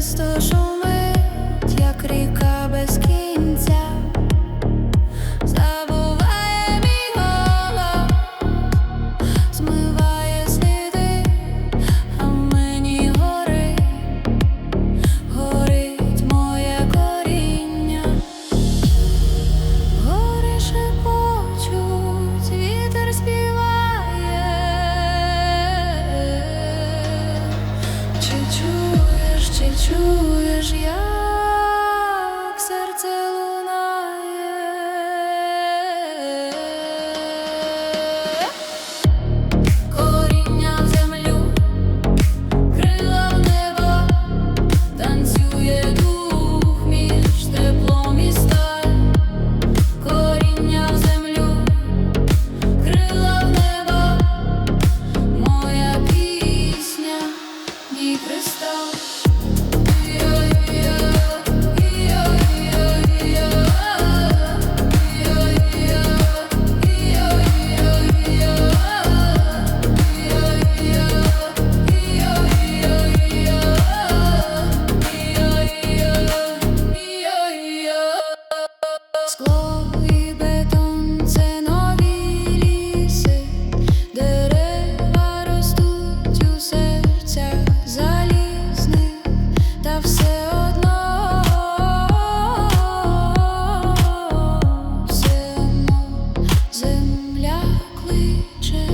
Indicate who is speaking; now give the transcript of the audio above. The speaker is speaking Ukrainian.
Speaker 1: Jesteś on мій кристал. Земля кличе.